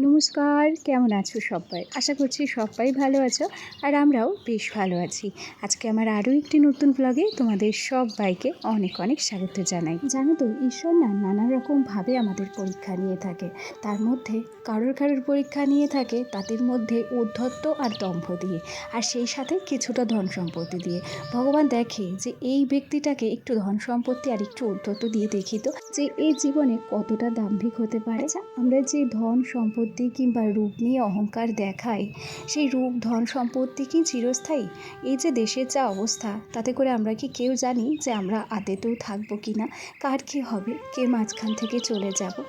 নমস্কার কেমন আছো সবাই? আশা করছি সবাই ভালো আছো আর আমরাও বেশ ভালো আছি। আজকে আমার আরও একটি নতুন ব্লগে তোমাদের সবাইকে অনেক অনেক স্বাগত জানাই। জানো তো ঈশ্বর না নানা রকমভাবে আমাদের পরীক্ষা নিয়ে থাকে। তার মধ্যে কারোর কারোর পরীক্ষা নিয়ে থাকে তাদের মধ্যে উদ্ধত্ত আর দম্ভ দিয়ে আর সেই সাথে কিছুটা ধন সম্পত্তি দিয়ে। ভগবান দেখে যে এই ব্যক্তিটাকে একটু ধন সম্পত্তি আর একটু উদ্ধত্ত দিয়ে দেখি তো যে এই জীবনে কতটা দাম্ভিক হতে পারে। আচ্ছা, আমরা যে ধন সম্পত্তি কিংবা রূপ নিয়ে অহংকার দেখায়। সেই রূপ, ধন, সম্পত্তি কি চিরস্থায়ী? এই যে দেশের যা অবস্থা, তাতে করে আমরা কি কেউ জানি যে আমরা আদেতেও থাকব কি না কার কী হবে? কে মাঝখান থেকে চলে যাব?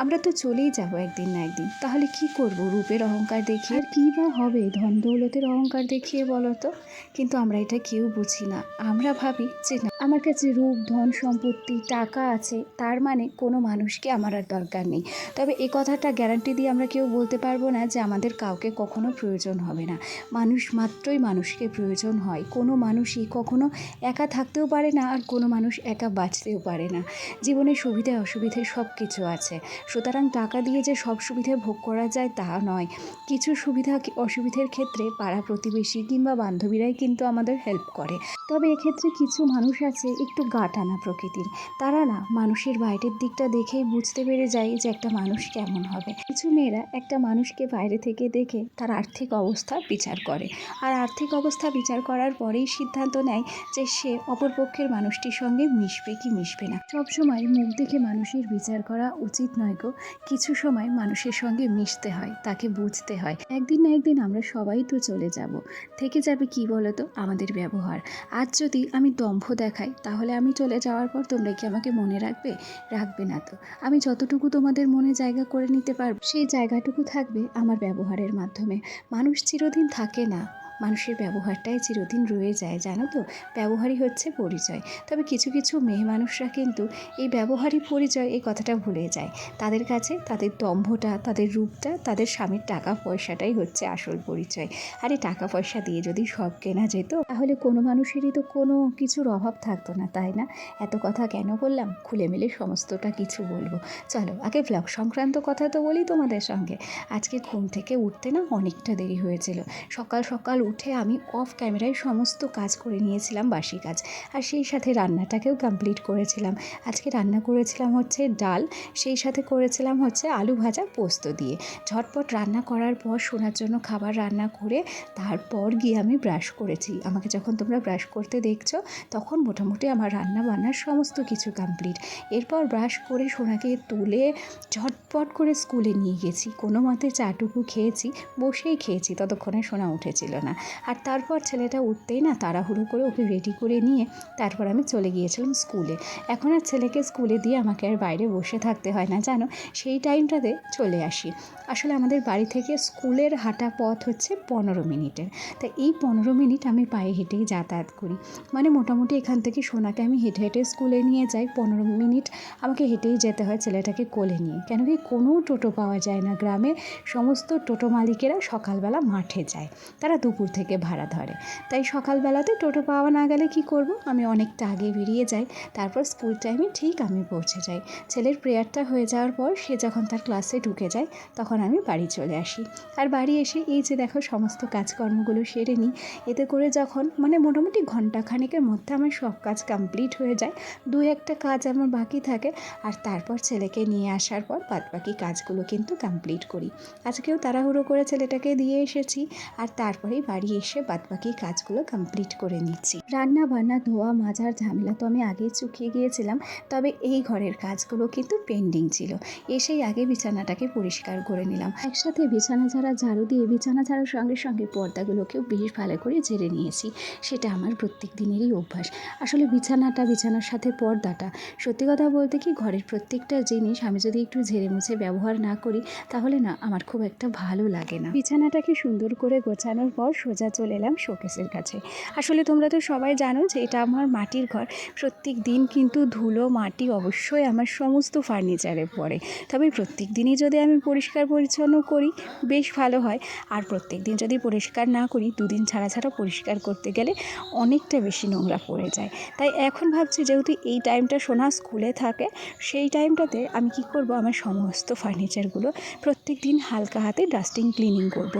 আমরা তো চলেই যাব একদিন না একদিন। তাহলে কি করব? রূপের অহংকার দেখিয়ে আর কী বা হবে? ধন দৌলতের অহংকার দেখিয়ে বলো তো। কিন্তু আমরা এটা কেউ বুঝি না। আমরা ভাবি যে না, আমার কাছে রূপ, ধন, সম্পত্তি, টাকা আছে, তার মানে কোনো মানুষকে আমার আর দরকার নেই। তবে এই কথাটা গ্যারান্টি দিয়ে আমরা কেউ বলতে পারব না যে আমাদের কাউকে কখনো প্রয়োজন হবে না। মানুষ মাত্রই মানুষকে প্রয়োজন হয়। কোনো মানুষই কখনো একা থাকতেও পারে না আর কোনো মানুষ একা বাঁচতেও পারে না। জীবনে সুবিধে অসুবিধে সব কিছু আছে। সুতরাং টাকা দিয়ে যে সব সুবিধে ভোগ করা যায় তা নয়। কিছু সুবিধা অসুবিধের ক্ষেত্রে পাড়া প্রতিবেশী কিংবা বান্ধবীরাই কিন্তু আমাদের হেল্প করে। তবে এক্ষেত্রে কিছু মানুষ আছে একটু গা টানা প্রকৃতির। তারা না মানুষের বাইরের দিকটা দেখেই বুঝতে পেরে যায় যে একটা মানুষ কেমন হবে। কিছু মেয়েরা একটা মানুষকে বাইরে থেকে দেখে তার আর্থিক অবস্থা বিচার করে। আর আর্থিক অবস্থা বিচার করার পরেই সিদ্ধান্ত নেয় যে সে অপরপক্ষের মানুষটির সঙ্গে মিশবে কি মিশবে না। সবসময় মুখ দেখে মানুষের বিচার করা উচিত নয় গো। কিছু সময় মানুষের সঙ্গে মিশতে হয়, তাকে বুঝতে হয়। একদিন না একদিন আমরা সবাই তো চলে যাব। থেকে যাবে কি বলো তো আমাদের ব্যবহার। আজ যদি আমি দম্ভ দেখাই, তাহলে আমি চলে যাওয়ার পর তোমরা কি আমাকে মনে রাখবে? রাখবে না তো। আমি যতটুকু তোমাদের মনে জায়গা করে নিতে পারব, সেই জায়গাটুকু থাকবে আমার ব্যবহারের মাধ্যমে। মানুষ চিরদিন থাকে না। মানুষের ব্যবহারটাই চিরদিন রয়ে যায়, জানো তো? ব্যবহারই হচ্ছে পরিচয়। তবে কিছু কিছু মেয়ে মানুষরা কিন্তু এই ব্যবহারই পরিচয় এই কথাটা ভুলে যায়। তাদের কাছে তাদের দম্ভটা, তাদের রূপটা, তাদের স্বামীর টাকা পয়সাটাই হচ্ছে আসল পরিচয়। আরে টাকা পয়সা দিয়ে যদি সব কেনা যেত, তাহলে কোনো মানুষেরই তো কোনো কিছুর অভাব থাকতো না, তাই না? এত কথা কেন বললাম? খুলে মিলে সমস্তটা কিছু বলব। চলো, আগে ব্লগ সংক্রান্ত কথা তো বলি তোমাদের সঙ্গে। আজকে ঘুম থেকে উঠতে না অনেকটা দেরি হয়েছিল। সকাল সকাল উঠে আমি অফ ক্যামেরায় সমস্ত কাজ করে নিয়েছিলাম, বাসি কাজ। আর সেই সাথে রান্নাটাকেও কমপ্লিট করেছিলাম। আজকে রান্না করেছিলাম হচ্ছে ডাল, সেই সাথে করেছিলাম হচ্ছে আলু ভাজা পোস্ত দিয়ে। ঝটপট রান্না করার পর শোনার জন্য খাবার রান্না করে তারপর গিয়ে আমি ব্রাশ করেছি। আমাকে যখন তোমরা ব্রাশ করতে দেখছ, তখন মোটামুটি আমার রান্না বান্নার সমস্ত কিছু কমপ্লিট এরপর ব্রাশ করে সোনাকে তুলে ঝটপট করে স্কুলে নিয়ে গেছি। কোনো মতে চাটুকু খেয়েছি, বসেই খেয়েছি, ততক্ষণে সোনা উঠেছিল না। আর তারপর ছেলেটা উঠতেই না তাড়াহুড়ো করে ওকে রেডি করে নিয়ে তারপর আমি চলে গিয়েছিলাম স্কুলে এখন আর ছেলেকে স্কুলে দিয়ে আমাকে আর বাইরে বসে থাকতে হয় না, জানো? সেই টাইমটাতে চলে আসি। আসলে আমাদের বাড়ি থেকে স্কুলের হাঁটা পথ হচ্ছে পনেরো মিনিটের। তা এই পনেরো মিনিট আমি পায়ে হেঁটেই যাতায়াত করি। মানে মোটামুটি এখান থেকে সোনাকে আমি হেঁটে হেঁটে স্কুলে নিয়ে যাই, পনেরো মিনিট আমাকে হেঁটেই যেতে হয় ছেলেটাকে কোলে নিয়ে। কেন কি কোনো টোটো পাওয়া যায় না। গ্রামে সমস্ত টোটো মালিকেরা সকালবেলা মাঠে যায়। তারা দুপুর থেকে ভাড়া ধরে। তাই সকালবেলাতে টোটো পাওয়া না গেলে কি করব? আমি অনেকটা আগে বেরিয়ে যাই, তারপর স্কুল টাইমে ঠিক আমি পৌঁছে যাই। ছেলের প্রেয়ারটা হয়ে যাওয়ার পর সে যখন তার ক্লাসে ঢুকে যায়, তখন আমি বাড়ি চলে আসি। আর বাড়ি এসে এই যে দেখো সমস্ত কাজকর্মগুলো সেরে নিই, এতে করে যখন মানে মোটামুটি ঘণ্টা খানেকের মধ্যে আমার সব কাজ কমপ্লিট হয়ে যায়, দু একটা কাজ আমার বাকি থাকে, আর তারপর ছেলেকে নিয়ে আসার পর বাদ বাকি কাজগুলো কিন্তু কমপ্লিট করি। আজকেও তাড়াহুড়ো করে ছেলেটাকে দিয়ে এসেছি, আর তারপরেই বাড়ি এসে বাদবাকি কাজগুলো কমপ্লিট করে নিচ্ছি। রান্না বান্না, ধোয়া, মাজার ঝামেলা তো আমি আগেই চুকিয়ে গিয়েছিলাম, তবে এই ঘরের কাজগুলো কিন্তু পেন্ডিং ছিল। এসেই আগে বিছানাটাকে পরিষ্কার করে নিলাম। একসাথে বিছানা ঝাড়া, ঝাড়ু দিয়ে বিছানা ঝাড়ার সঙ্গে সঙ্গে পর্দাগুলোকেও বেশ ভালো করে ঝেড়ে নিয়েছি। সেটা আমার প্রত্যেক দিনেরই অভ্যাস। আসলে বিছানাটা, বিছানার সাথে পর্দাটা, সত্যি কথা বলতে কি ঘরের প্রত্যেকটা জিনিস আমি যদি একটু ঝেড়ে মুছে ব্যবহার না করি, তাহলে না, আমার খুব একটা ভালো লাগে না। বিছানাটাকে সুন্দর করে গোছানোর পর সোজা চলে এলাম শোকেসের কাছে। আসলে তোমরা তো সবাই জানো যে এটা আমার মাটির ঘর। প্রত্যেক দিন কিন্তু ধুলো, মাটি অবশ্যই আমার সমস্ত ফার্নিচারে পড়ে। তবে প্রত্যেক দিনই যদি আমি পরিষ্কার পরিচ্ছন্ন করি, বেশ ভালো হয়। আর প্রত্যেক দিন যদি পরিষ্কার না করি, দুদিন ছাড়া ছাড়া পরিষ্কার করতে গেলে অনেকটা বেশি নোংরা পড়ে যায়। তাই এখন ভাবছি যেহেতু এই টাইমটা সোনা স্কুলে থাকে, সেই টাইমটাতে আমি কি করব? আমার সমস্ত ফার্নিচারগুলো প্রত্যেক দিন হালকা হাতে ডাস্টিং ক্লিনিং করব।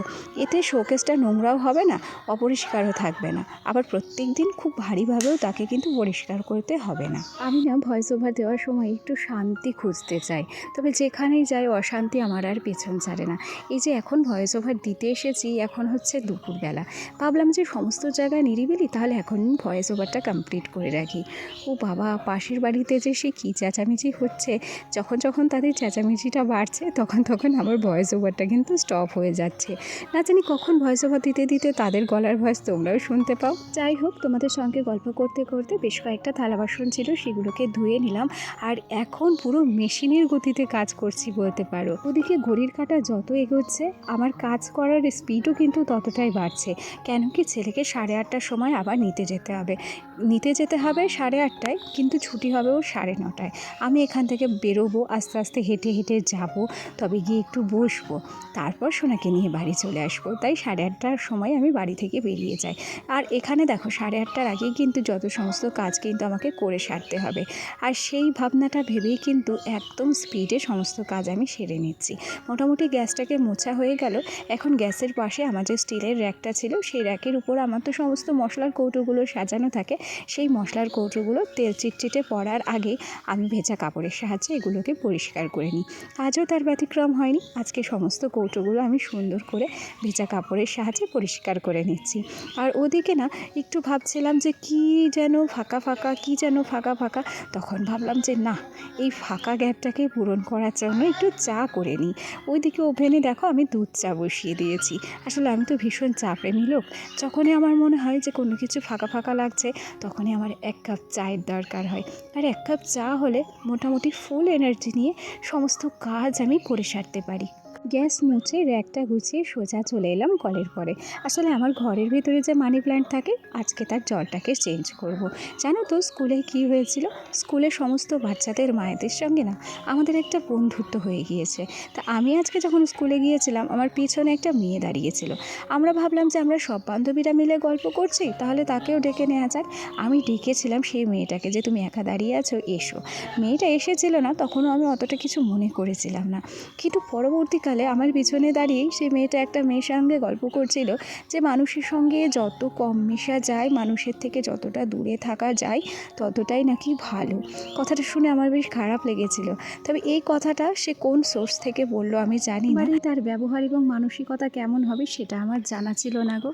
এতে শোকেসটা নোংরাও হবে না, অপরিষ্কারও থাকবে না। আবার প্রত্যেক দিন খুব ভারীভাবেও তাকে কিন্তু পরিষ্কার করতে হবে না। আমি না ভয়েস ওভার দেওয়ার সময় একটু শান্তি খুঁজতে চাই, তবে যেখানেই যাই অশান্তি আমার আর পেছন ছাড়ে না। এই যে এখন ভয়েস ওভার দিতে এসেছি, এখন হচ্ছে দুপুরবেলা। ভাবলাম যে সমস্ত জায়গায় নিরিবিলি, তাহলে এখন ভয়েস ওভারটা কমপ্লিট করে রাখি। ও বাবা, পাশের বাড়িতে যে সে কী চেঁচামেচি হচ্ছে, যখন যখন তাদের চেঁচামেচিটা বাড়ছে, তখন তখন আমার ভয়েস ওভারটা কিন্তু স্টপ হয়ে যাচ্ছে। না জানি কখন ভয়েস ওভার দিতে দিতে তাদের গলার ভয়েস তোমরাও শুনতে পাও। যাই হোক, তোমাদের সঙ্গে গল্প করতে করতে বেশ কয়েকটা থালা বাসন ছিল, সেগুলোকে ধুয়ে নিলাম। আর এখন পুরো মেশিনের গতিতে কাজ করছি বলতে পারো। ওদিকে ঘড়ির কাঁটা যত এগোচ্ছে, আমার কাজ করার স্পিডও কিন্তু ততটাই বাড়ছে। কেন কি ছেলেকে সাড়ে আটটার সময় আবার নিতে যেতে হবে। নিতে যেতে হবে সাড়ে আটটায়, কিন্তু ছুটি হবে ও সাড়ে নটায়। আমি এখান থেকে বেরোবো, আস্তে আস্তে হেঁটে হেঁটে যাব, তবে গিয়ে একটু বসবো। তারপর সোনাকে নিয়ে বাড়ি চলে আসব। তাই সাড়ে আটটার সময় আমি বাড়ি থেকে বেরিয়ে যাই। আর এখানে দেখো সাড়ে আটটার আগেই কিন্তু যত সমস্ত কাজ কিন্তু আমাকে করে সারতে হবে। আর সেই ভাবনাটা ভেবেই কিন্তু একদম স্পিডে সমস্ত কাজ আমি সেরে নিচ্ছি। মোটামুটি গ্যাসটাকে মোছা হয়ে গেল। এখন গ্যাসের পাশে আমার যে স্টিলের র্যাকটা ছিল, সেই র্যাকের উপর আমার তো সমস্ত মশলার কৌটোগুলো সাজানো থাকে। সেই মশলার কৌটোগুলো তেল চিটচিটে পড়ার আগে আমি ভেজা কাপড়ের সাহায্যে এগুলোকে পরিষ্কার করে নিই। আজও তার ব্যতিক্রম হয়নি। আজকে সমস্ত কৌটোগুলো আমি সুন্দর করে ভেজা কাপড়ের সাহায্যে পরিষ্কার করে নিচ্ছি। আর ওদিকে না, একটু ভাবছিলাম যে কি যেন ফাঁকা ফাঁকা, কি যেন ফাঁকা ফাঁকা, তখন ভাবলাম যে না, এই ফাঁকা গ্যাপটাকে পূরণ করার জন্য একটু চা করে নিই। ওইদিকে ওভেনে দেখো আমি দুধ চা বসিয়ে দিয়েছি। আসলে আমি তো ভীষণ চা প্রেমী লোক। যখনই আমার মনে হয় যে কোনো কিছু ফাঁকা ফাঁকা লাগছে, তখনই আমার এক কাপ চায়ের দরকার হয়। আর এক কাপ চা হলে মোটামুটি ফুল এনার্জি নিয়ে সমস্ত কাজ আমি করে সারতে পারি। গ্যাস মুছে র্যাকটা গুছিয়ে সোজা চলে এলাম কলের পরে। আসলে আমার ঘরের ভিতরে যে মানি প্ল্যান্ট থাকে, আজকে তার জলটাকে চেঞ্জ করব। জানো তো স্কুলে কি হয়েছিল? স্কুলে সমস্ত বাচ্চাদের মায়েদের সঙ্গে না আমাদের একটা বন্ধুত্ব হয়ে গিয়েছে। তা আমি আজকে যখন স্কুলে গিয়েছিলাম, আমার পিছনে একটা মেয়ে দাঁড়িয়েছিল। আমরা ভাবলাম যে আমরা সব বান্ধবীরা মিলে গল্প করছি, তাহলে তাকেও ডেকে নেওয়া যাক। আমি ডেকেছিলাম সেই মেয়েটাকে যে তুমি একা দাঁড়িয়ে আছো, এসো। মেয়েটা এসেছিল না, তখনও আমি অতটা কিছু মনে করেছিলাম না। কিন্তু পরবর্তীকালে আমার পিছনে দাঁড়িয়ে সে মেয়েটা একটা মেয়ের সঙ্গে গল্প করছিল যে মানুষের সঙ্গে যত কম মেশা যায়, মানুষের থেকে যতটা দূরে থাকা যায়, ততটাই নাকি ভালো। কথাটা শুনে আমার বেশ খারাপ লেগেছিল। তবে এই কথাটা সে কোন সোর্স থেকে বলল আমি জানি না। তার ব্যবহার এবং মানসিকতা কেমন হবে সেটা আমার জানা ছিল না গো।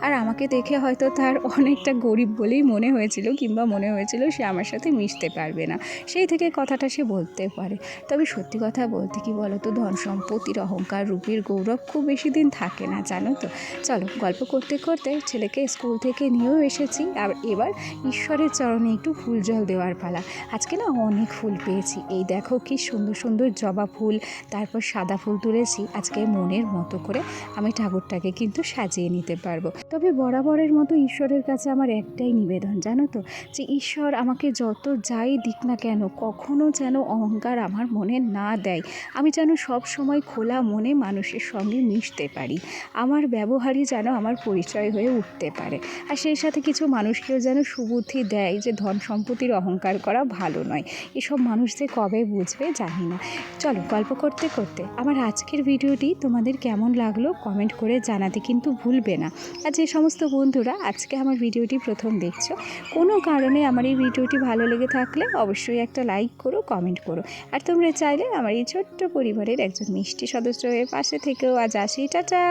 আর আমাকে দেখে হয়তো তার অনেকটা গরিব বলেই মনে হয়েছিল কিংবা মনে হয়েছিল সে আমার সাথে মিশতে পারবে না। সেই থেকে কথাটা সে বলতে পারে। তবে সত্যি কথা বলতে কি বলো তো, ধন সম্পত্তির অহংকার, রূপের গৌরব খুব বেশি দিন থাকে না, জানো তো। চলো, গল্প করতে করতে ছেলেকে স্কুল থেকে নিয়েও এসেছি। আর এবার ঈশ্বরের চরণে একটু ফুল জল দেওয়ার পালা। আজকে না অনেক ফুল পেয়েছি। এই দেখো কি সুন্দর সুন্দর জবা ফুল, তারপর সাদা ফুল তুলেছি। আজকে মনের মতো করে আমি ঠাকুরটাকে কিন্তু সাজিয়ে নিতে পারব। তবে বরাবরের মতো ঈশ্বরের কাছে আমার একটাই নিবেদন, জানো তো? যে ঈশ্বর আমাকে যত যাই দিক না কেন, কখনো যেন অহংকার আমার মনে না দেয়। আমি যেন সব সময় খোলা মনে মানুষের সঙ্গে মিশতে পারি। আমার ব্যবহারই যেন আমার পরিচয় হয়ে উঠতে পারে। আর সেই সাথে কিছু মানুষকেও যেন সুবুদ্ধি দেয় যে ধন সম্পত্তির অহংকার করা ভালো নয়। এসব মানুষ যে কবে বুঝবে জানি না। চলো গল্প করতে করতে, আমার আজকের ভিডিওটি তোমাদের কেমন লাগল কমেন্ট করে জানাতে কিন্তু ভুলবে না। আর যে সমস্ত বন্ধুরা আজকে আমার ভিডিওটি প্রথম দেখছ, কোনো কারণে আমার এই ভিডিওটি ভালো লেগে থাকলে অবশ্যই একটা লাইক করো, কমেন্ট করো। আর তোমরা চাইলে আমার এই ছোট্ট পরিবারের একজন মিষ্টি সদস্য হয়ে পাশে থেকেও আজ আসি। টাটা!